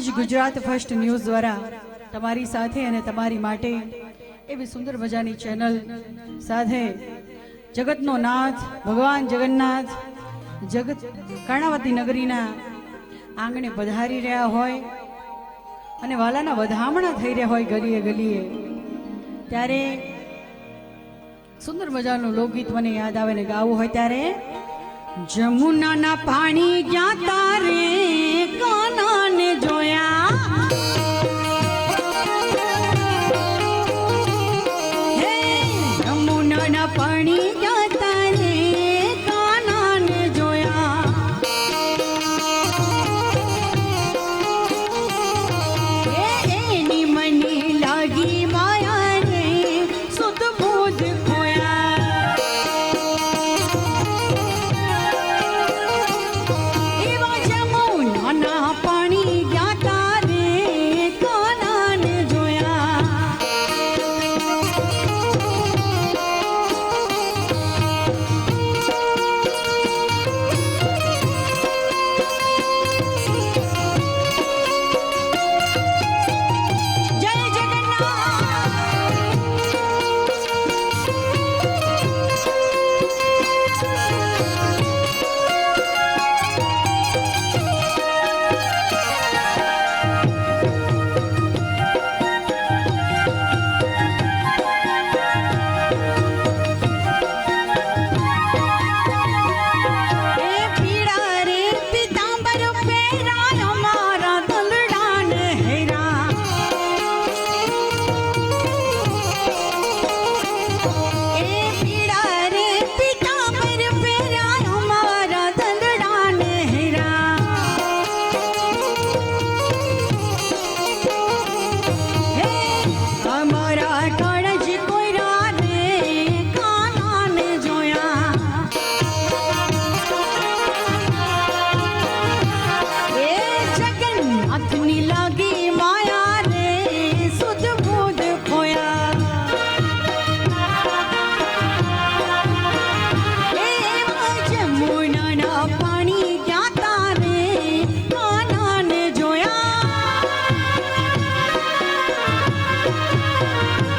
આજ Gujarat first news દ્વારા તમારી સાથે અને તમારી માટે એવી સુંદર મજાની ચેનલ સાથે જગતનો નાથ, ભગવાન જગન્નાથ, જગત કર્ણાવતી નગરીના આંગણે પધારી રહ્યા હોય અને વાલાના વધામણા થઈ રહ્યા હોય ગલીએ ગલીએ, ત્યારે સુંદર મજાનું લોકગીત મને યાદ આવે ને ગાવું હોય ત્યારે, જમુનાના પાણી જ્યાં તારે? Música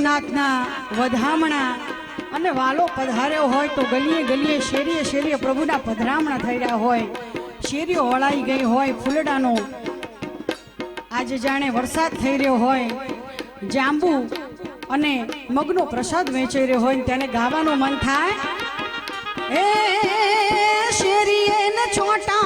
ગોવિંદનાથના વધામણા અને વાલો પધાર્યો હોય તો ગલીએ ગલીએ, શેરીએ શેરીએ પ્રભુના પધરામણા થઈ રહ્યા હોય. શેરીઓ વળાઈ ગઈ હોય, ફૂલડાનો આજે જાણે વરસાદ થઈ રહ્યો હોય. જાંબુ અને મગનો પ્રસાદ વેચાઈ રહ્યો હોય તેને ગાવાનું મન થાય. એ શેરીએ ને છોટા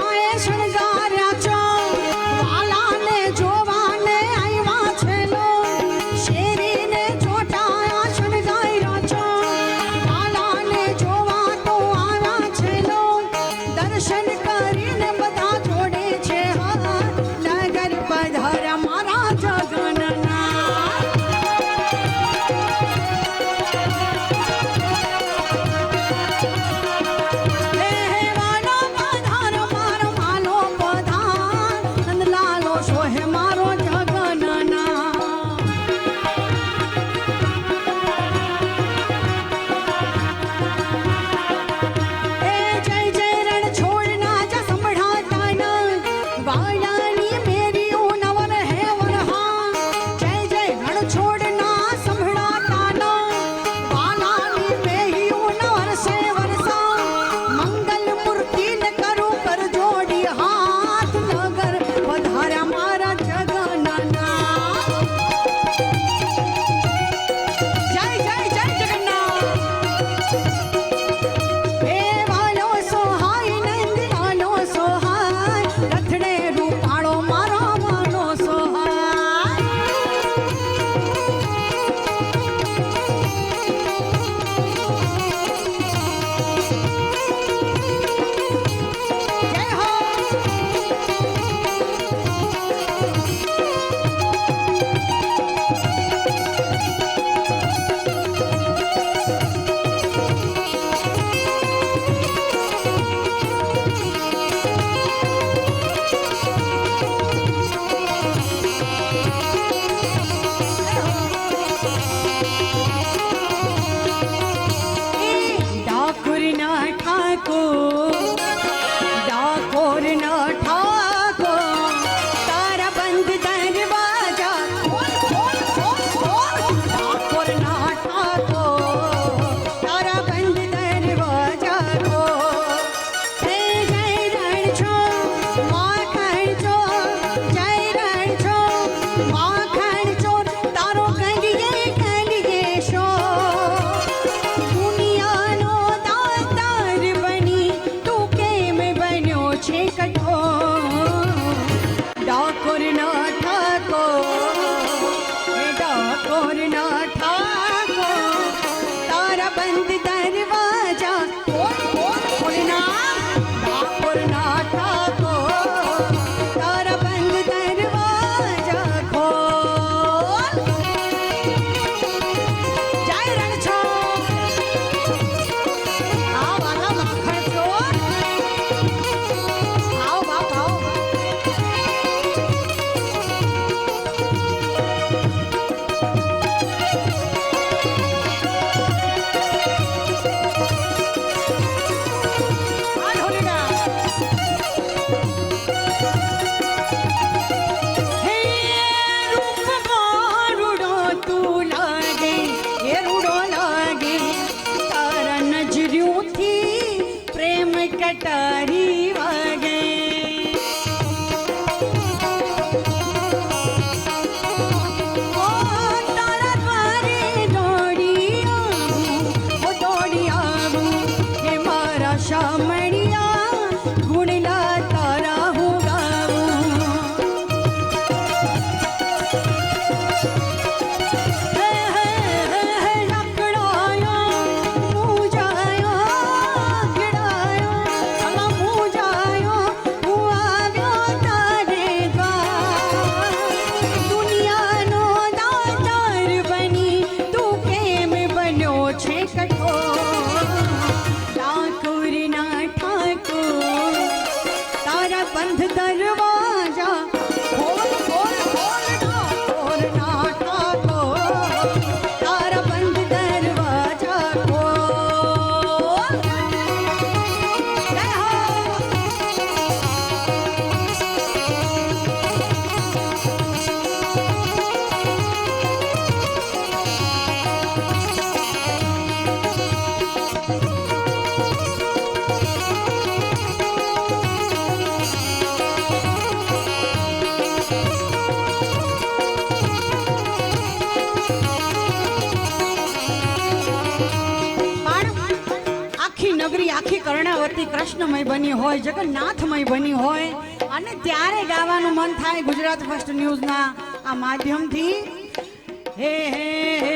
bendito. હોય, જગન્નાથમય બની હોય. અને ત્યારે ગાવાનું મન થાય ગુજરાત ફર્સ્ટ ન્યૂઝના આ માધ્યમથી. હે હે હે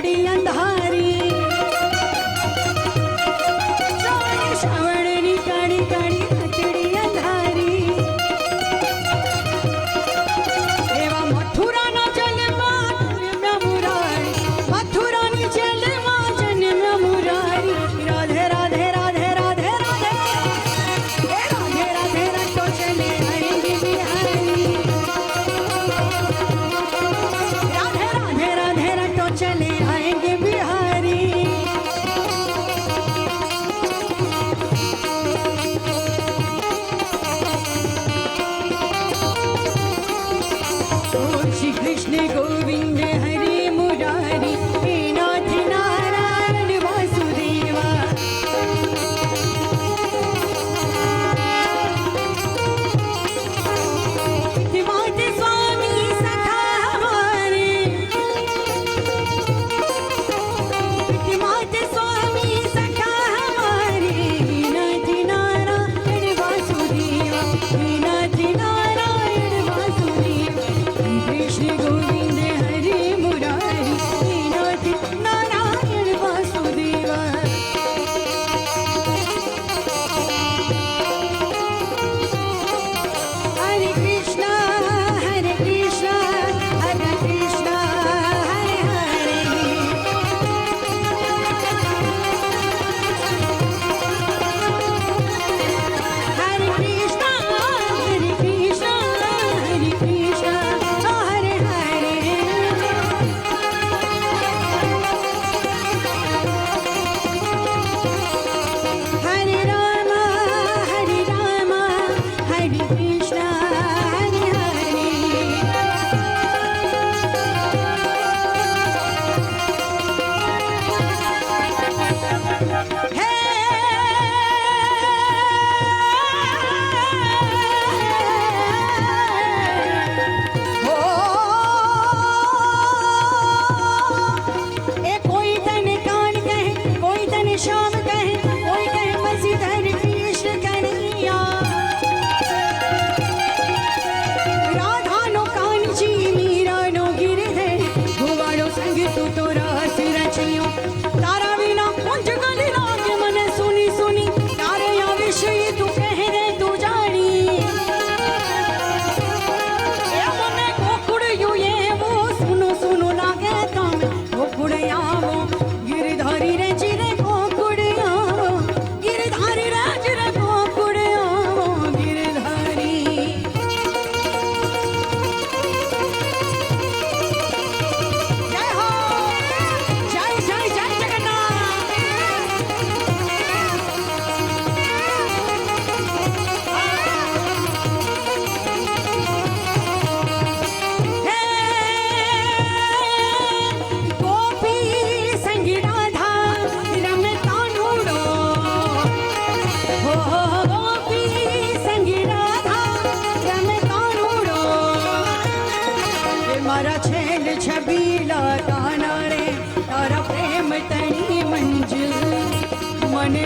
brillando. છબીલા રે તારા પ્રેમ તણી મંજિલ. મને